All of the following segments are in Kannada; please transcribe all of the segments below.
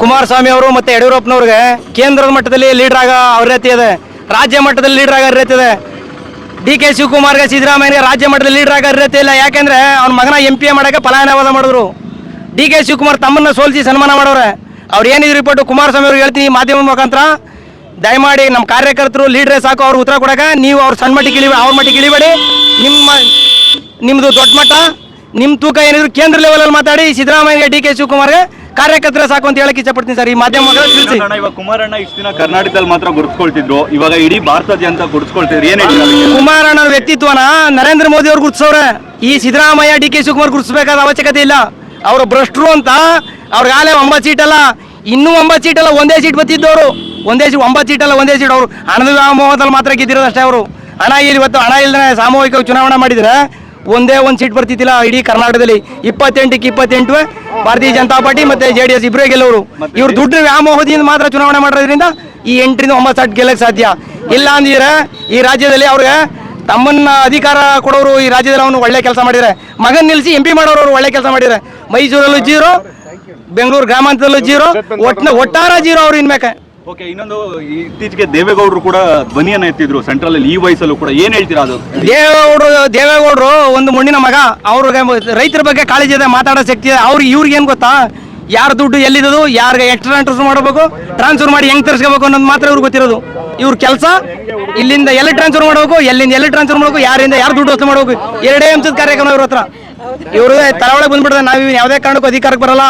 ಕುಮಾರಸ್ವಾಮಿ ಅವರು ಮತ್ತೆ ಯಡಿಯೂರಪ್ಪನವ್ರಿಗೆ ಕೇಂದ್ರದ ಮಟ್ಟದಲ್ಲಿ ಲೀಡರ್ ಆಗ ಅರ್ಹತೆ ಇದೆ ರಾಜ್ಯ ಮಟ್ಟದಲ್ಲಿ ಲೀಡರ್ ಆಗ ಅರ್ಹತೆ ಇದೆ ಡಿ ಕೆ ಶಿವಕುಮಾರ್ಗೆ ಸಿದ್ದರಾಮಯ್ಯಗೆ ರಾಜ್ಯ ಮಟ್ಟದಲ್ಲಿ ಲೀಡರ್ ಆಗ ಅರ್ಹತೆ ಇಲ್ಲ. ಯಾಕೆಂದ್ರೆ ಅವ್ನ ಮಗನ ಎಂ ಪಿ ಮಾಡಕ್ಕೆ ಪಲಾಯನವಾದ ಮಾಡಿದ್ರು. ಡಿ ಕೆ ಶಿವಕುಮಾರ್ ತಮ್ಮನ್ನ ಸೋಲಿಸಿ ಸನ್ಮಾನ ಮಾಡೋರೆ. ಅವ್ರು ಏನಿದ್ರು ರಿಪೋರ್ಟ್ ಕುಮಾರಸ್ವಾಮಿ ಅವ್ರಿಗೆ ಹೇಳ್ತೀನಿ ಈ ಮಾಧ್ಯಮ ಮುಖಾಂತರ. ದಯಮಾಡಿ ನಮ್ಮ ಕಾರ್ಯಕರ್ತರು ಲೀಡ್ರೇ ಸಾಕು ಅವ್ರು ಉತ್ತರ ಕೊಡಕ್ಕೆ. ನೀವು ಅವ್ರ ಸಣ್ಣ ಮಟ್ಟಿಗೆ ಇಳಿಬೇಡಿ ಅವ್ರ ಮಟ್ಟಿಗೆ ಇಳಿಬೇಡಿ ನಿಮ್ಮ ನಿಮ್ಮದು ದೊಡ್ಡ ಮಟ್ಟ. ನಿಮ್ಮ ತೂಕ ಏನಿದ್ರು ಕೇಂದ್ರ ಲೆವೆಲಲ್ಲಿ ಮಾತಾಡಿ ಸಿದ್ದರಾಮಯ್ಯಗೆ ಡಿ ಕೆ ಶಿವಕುಮಾರ್ಗೆ ಕಾರ್ಯಕರ್ತರ ಸಾಕು ಅಂತ ಹೇಳಕ್ ಇಷ್ಟಪಡ್ತೀನಿ ಸರ್. ಈ ಮಾಧ್ಯಮ ಮುಖಾಂತರ ತಿಳಿಸಿ. ಅಣ್ಣ ಇವಾಗ ಕುಮಾರಣ್ಣ ಇಷ್ಟು ದಿನ ಕರ್ನಾಟಕದಲ್ಲಿ ಮಾತ್ರ ಗುರುತಿಸ್ಕೊಳ್ತಿದ್ರು. ಇವಾಗ ಇಡೀ ಭಾರತಾದ್ಯಂತ ಗುರುತಿಸ್ಕೊಳ್ತಿದ್ರು. ಏನ್ ಹೇಳ್ತೀರಾ ಅದಕ್ಕೆ? ಕುಮಾರಣ್ಣನ ವ್ಯಕ್ತಿತ್ವನ ನರೇಂದ್ರ ಮೋದಿ ಅವ್ರು ಗುರುತಿಸೋರೆ ಈ ಸಿದ್ದರಾಮಯ್ಯ ಡಿ ಕೆ ಶಿವಕುಮಾರ್ ಗುರುತಿಸಬೇಕಾದ ಅವಶ್ಯಕತೆ ಇಲ್ಲ. ಅವರು ಭ್ರಷ್ಟರು ಅಂತ ಅವ್ರಿಗೆ ಆಲೆ ಒಂಬತ್ತು ಸೀಟ್ ಅಲ್ಲ ಇನ್ನೂ ಒಂಬತ್ತು ಸೀಟ್ ಅಲ್ಲ ಒಂದೇ ಸೀಟ್ ಬತ್ತಿದ್ದವರು ಒಂದೇ ಸೀಟ್ ಒಂಬತ್ತು ಸೀಟ್ ಅಲ್ಲ ಒಂದೇ ಸೀಟ್ ಅವರು. ಹಣದ ವ್ಯಾಮೋಹದಲ್ಲಿ ಮಾತ್ರ ಗೆದ್ದಿರೋದು ಅಷ್ಟೇ ಅವರು. ಹಣ ಇಲ್ಲಿ ಇವತ್ತು ಹಣ ಇಲ್ಲದೆ ಸಾಮೂಹಿಕ ಚುನಾವಣೆ ಮಾಡಿದ್ರೆ ಒಂದೇ ಒಂದು ಸೀಟ್ ಬರ್ತಿದ್ದಿಲ್ಲ ಇಡೀ ಕರ್ನಾಟಕದಲ್ಲಿ. ಇಪ್ಪತ್ತೆಂಟಕ್ಕೆ ಇಪ್ಪತ್ತೆಂಟು ಭಾರತೀಯ ಜನತಾ ಪಾರ್ಟಿ ಮತ್ತೆ ಜೆ ಡಿ ಎಸ್ ಇಬ್ಬರೇ ಗೆಲ್ಲೋರು ಇವ್ರು ದುಡ್ಡು ವ್ಯಾಮೋಹದಿಂದ ಮಾತ್ರ ಚುನಾವಣೆ ಮಾಡೋದ್ರಿಂದ ಈ ಎಂಟರಿಂದ ಒಂಬತ್ತು ಸಾಟ್ ಗೆಲ್ಲಕ್ಕೆ ಸಾಧ್ಯ. ಇಲ್ಲ ಅಂದಿದ್ರೆ ಈ ರಾಜ್ಯದಲ್ಲಿ ಅವ್ರಿಗೆ ತಮ್ಮನ್ನ ಅಧಿಕಾರ ಕೊಡೋರು ಈ ರಾಜ್ಯದಲ್ಲಿ ಅವನು ಒಳ್ಳೆ ಕೆಲಸ ಮಾಡಿದ್ರೆ. ಮಗನ್ ನಿಲ್ಲಿಸಿ ಎಂ ಪಿ ಮಾಡೋರು ಅವ್ರು ಒಳ್ಳೆ ಕೆಲಸ ಮಾಡಿದರೆ. ಮೈಸೂರಲ್ಲೂ ಜೀರೋ ಬೆಂಗಳೂರು ಗ್ರಾಮಾಂತರಲ್ಲೂ ಜೀರೋ ಒಟ್ನ ಒಟ್ಟಾರ ಜೀರೋ ಅವ್ರು ಇನ್ಮೇಕೆ ಓಕೆ ಇನ್ನೊಂದು, ಇತ್ತೀಚೆಗೆ ದೇವೇಗೌಡರು ಕೂಡ ಧ್ವನಿಯನ್ನ ಎತ್ತಿದ್ರು ಸೆಂಟ್ರಲ್ ಅಲ್ಲಿ ಈ ವಯಸ್ಸಲ್ಲೂ ಕೂಡ. ಏನ್ ಹೇಳ್ತೀರಾ ಅದು? ದೇವೇಗೌಡರು ದೇವೇಗೌಡರು, ಒಂದು ಮಣ್ಣಿನ ಮಗ, ಅವ್ರಿಗೆ ರೈತರ ಬಗ್ಗೆ ಕಾಳಜಿ ಇದೆ, ಮಾತಾಡೋ ಶಕ್ತಿ ಇದೆ. ಅವ್ರಿಗೆ ಇವ್ರಿಗೆ ಏನ್ ಗೊತ್ತಾ? ಯಾರ ದುಡ್ಡು ಎಲ್ಲಿದ್ದು, ಯಾರಿಗೆ ಎಕ್ಸ್ಟ್ರಾ ಟ್ರಾನ್ಸ್ಫರ್ ಮಾಡಬೇಕು ಟ್ರಾನ್ಸ್ಫರ್ ಮಾಡಿ ಹೆಂಗ್ ತರಿಸ್ಕೋಬೇಕು ಅನ್ನೋದು ಮಾತ್ರ ಇವ್ರಿಗೆ ಗೊತ್ತಿರೋದು. ಇವ್ರ ಕೆಲಸ, ಇಲ್ಲಿಂದ ಎಲ್ಲಿ ಟ್ರಾನ್ಸ್ಫರ್ ಮಾಡಬೇಕು, ಎಲ್ಲಿಂದ ಎಲ್ಲಿ ಟ್ರಾನ್ಸ್ಫರ್ ಮಾಡಬೇಕು, ಯಾರಿಂದ ಯಾರು ದುಡ್ಡು ವಸೂಲು ಮಾಡಬೇಕು. ಎರಡೇ ಅಂಶದ ಕಾರ್ಯಕ್ರಮ ಇವ್ರ ಹತ್ರ. ಇವರು ತಳವಳೆ ಬಂದ್ಬಿಡ್ತಾರೆ ನಾವು ಯಾವುದೇ ಕಾರಣಕ್ಕೂ ಅಧಿಕಾರಕ್ಕೆ ಬರಲ್ಲ.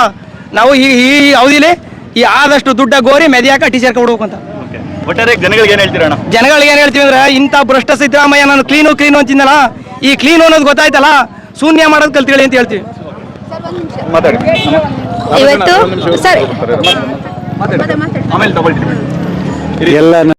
ನಾವು ಈ ಈ ಅವಧಿಲಿ ಈ ಆದಷ್ಟು ದುಡ್ಡ ಗೋರಿ ಮೆದಿಯಾಕ ಟೀಚರ್ ಕೊಡ್ಬೇಕು ಅಂತ. ಓಕೆ. ಒಟ್ಟಾರೆ ಜನಗಳಿಗೆ ಏನ್ ಹೇಳ್ತೀರಾ ಅಣ್ಣ ಜನಗಳಿಗೆ ಏನ್ ಹೇಳ್ತೀವಿ ಅಂದ್ರೆ ಇಂಥ ಭ್ರಷ್ಟ ಸಿದ್ದರಾಮಯ್ಯ ನಾನು ಕ್ಲೀನು ಕ್ಲೀನು ಅಂತಿದ್ದಲ್ಲ ಈ ಕ್ಲೀನು ಅನ್ನೋದು ಗೊತ್ತಾಯ್ತಲ್ಲ ಶೂನ್ಯ ಮಾಡೋದು ಹೇಳಿ ಅಂತ ಹೇಳ್ತೀವಿ. ಮಾತಾಡಿ. ಇವತ್ತು ಸರ್ ಆಮೇಲೆ ತಗೊಳ್ತೀನಿ ಎಲ್ಲ